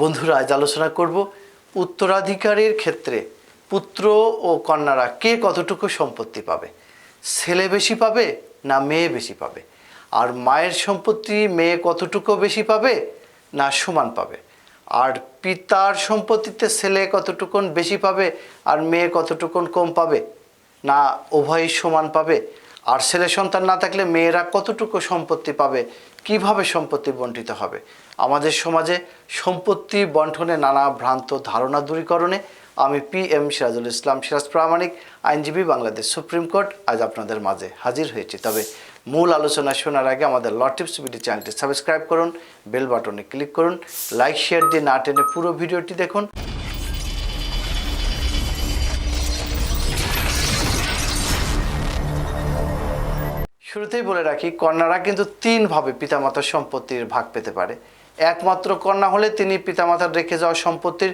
বন্ধুরা, আজ আলোচনা করব উত্তরাধিকারের ক্ষেত্রে পুত্র ও কন্যারা কে কতটুকু সম্পত্তি পাবে? ছেলে বেশি পাবে না মেয়ে বেশি পাবে? আর মায়ের সম্পত্তি মেয়ে কতটুকু বেশি পাবে না সমান পাবে? আর পিতার সম্পত্তিতে ছেলে কতটুকুন বেশি পাবে আর মেয়ে কতটুকুন কম পাবে না উভয়ই সমান পাবে? আর ছেলে সন্তান না থাকলে মেয়েরা কতটুকু সম্পত্তি পাবে? কীভাবে সম্পত্তি বন্টিত হবে? আমাদের সমাজে সম্পত্তি বন্টনে নানা ভ্রান্ত ধারণা দূরীকরণে আমি পি এম সিরাজুল ইসলাম সিরাজ প্রামাণিক, আইনজীবী বাংলাদেশ সুপ্রিম কোর্ট আজ আপনাদের মাঝে হাজির হয়েছি। তবে মূল আলোচনা শোনার আগে আমাদের ল টিপস ভিডিও চ্যানেলটি সাবস্ক্রাইব করুন, বেল বাটনে ক্লিক করুন, লাইক, শেয়ার দিয়ে না টেনে পুরো ভিডিওটি দেখুন। শুরুতেই বলে রাখি, কন্যারা কিন্তু তিনভাবে পিতামাতার সম্পত্তির ভাগ পেতে পারে। একমাত্র কন্যা হলে তিনি পিতামাতার রেখে যাওয়া সম্পত্তির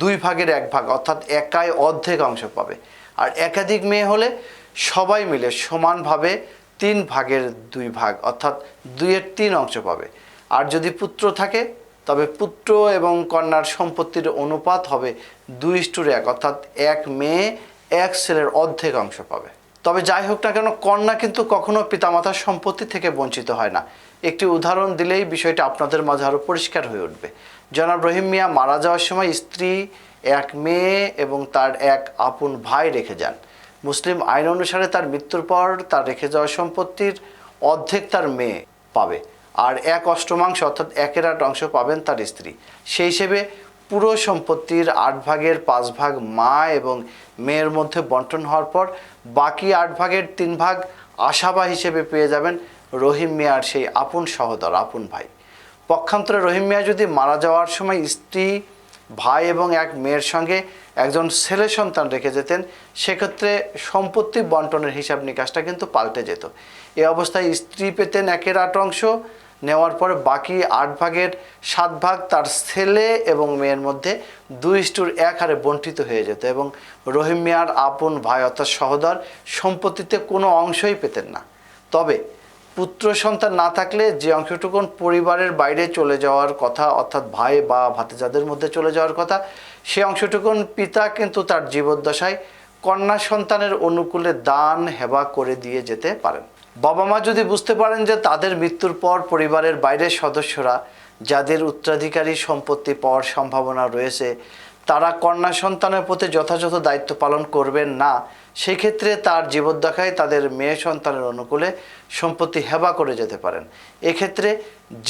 দুই ভাগের এক ভাগ, অর্থাৎ একাই অর্ধেক অংশ পাবে। আর একাধিক মেয়ে হলে সবাই মিলে সমানভাবে তিন ভাগের দুই ভাগ, অর্থাৎ দুইয়ের তিন অংশ পাবে। আর যদি পুত্র থাকে, তবে পুত্র এবং কন্যার সম্পত্তির অনুপাত হবে দুই ইস্টুর এক, অর্থাৎ এক মেয়ে, এক ছেলের অর্ধেক অংশ পাবে। তবে যাই হোক না কেন, কন্যা কিন্তু কখনো পিতামাতার সম্পত্তি থেকে বঞ্চিত হয় না। একটি উদাহরণ দিলেই বিষয়টা আপনাদের মাঝে আরও পরিষ্কার হয়ে উঠবে। জনাব রহিম মিয়া মারা যাওয়ার সময় স্ত্রী, এক মেয়ে এবং তার এক আপন ভাই রেখে যান। মুসলিম আইন অনুসারে তার মৃত্যুর পর তার রেখে যাওয়া সম্পত্তির অর্ধেক তার মেয়ে পাবে। আর এক অষ্টমাংশ অর্থাৎ একের আট অংশ পাবেন তার স্ত্রী। সেই হিসেবে পুরো সম্পত্তির আট ভাগের পাঁচ ভাগ মা এবং মেয়ের মধ্যে বন্টন হওয়ার পর বাকি আট ভাগের তিন ভাগ আশাবা হিসেবে পেয়ে যাবেন রহিম মিয়ার সেই আপন সহদর, আপন ভাই। পক্ষান্তরে রহিম মিয়া যদি মারা যাওয়ার সময় স্ত্রী, ভাই এবং এক মেয়ের সঙ্গে একজন ছেলে সন্তান রেখে যেতেন, সেক্ষেত্রে সম্পত্তি বন্টনের হিসাব নিকাশটা কিন্তু পাল্টে যেত। এ অবস্থায় স্ত্রী পেতেন একের আট অংশ নেওয়ার পরে বাকি আট ভাগের সাত ভাগ তার ছেলে এবং মেয়ের মধ্যে দুই স্টুর এক হারে বন্টিত হয়ে যেত এবং রহিম মিয়ার আপন ভাই অর্থাৎ সহদর সম্পত্তিতে কোনো অংশই পেতেন না। তবে পুত্র সন্তান না থাকলে যে অংশটুকুন পরিবারের বাইরে চলে যাওয়ার কথা অর্থাৎ ভাই বা ভাতিজাদের মধ্যে চলে যাওয়ার কথা, সে অংশটুকুন পিতা কিন্তু তার জীবদ্দশায় কন্যা সন্তানের অনুকূলে দান, হেবা করে দিয়ে যেতে পারেন। বাবা মা যদি বুঝতে পারেন যে তাদের মৃত্যুর পর পরিবারের বাইরের সদস্যরা যাদের উত্তরাধিকারী সম্পত্তি পাওয়ার সম্ভাবনা রয়েছে, তারা কন্যা সন্তানের প্রতি যথাযথ দায়িত্ব পালন করবেন না, সেক্ষেত্রে তার জীবদ্দশায় তাদের মেয়ে সন্তানের অনুকূলে সম্পত্তি হেবা করে যেতে পারেন। এক্ষেত্রে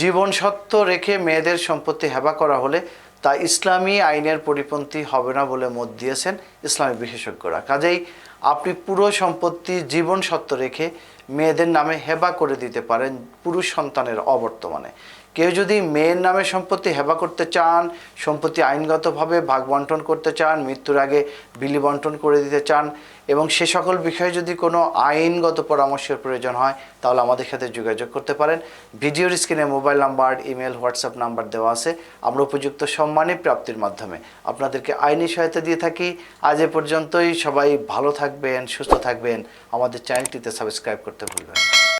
জীবনসত্ত্ব রেখে মেয়েদের সম্পত্তি হেবা করা হলে তা ইসলামী আইনের পরিপন্থী হবে না বলে মত দিয়েছেন ইসলামী বিশেষজ্ঞরা। কাজেই আপনি পুরো সম্পত্তি জীবন সত্য রেখে মেয়েদের নামে হেবা করে দিতে পারেন পুরুষ সন্তানের অবর্তমানে। কেউ যদি মেয়ের নামে সম্পত্তি হেবা করতে চান, সম্পত্তি আইনগতভাবে ভাগ বন্টন করতে চান, মৃত্যুর আগে বিলি বন্টন করে দিতে চান এবং সে সকল বিষয়ে যদি কোনো আইনগত পরামর্শের প্রয়োজন হয়, তাহলে আমাদের সাথে যোগাযোগ করতে পারেন। ভিডিওর স্ক্রিনে mobile number, email, WhatsApp number দেওয়া আছে। আমরা উপযুক্ত সম্মানী প্রাপ্তির মাধ্যমে আপনাদেরকে আইনি সহায়তা দিয়ে থাকি। আজ এ পর্যন্তই। সবাই ভালো থাকবেন সুস্থ থাকবেন। আমাদের চ্যানেলটিতে সাবস্ক্রাইব করতে ভুলবেন না।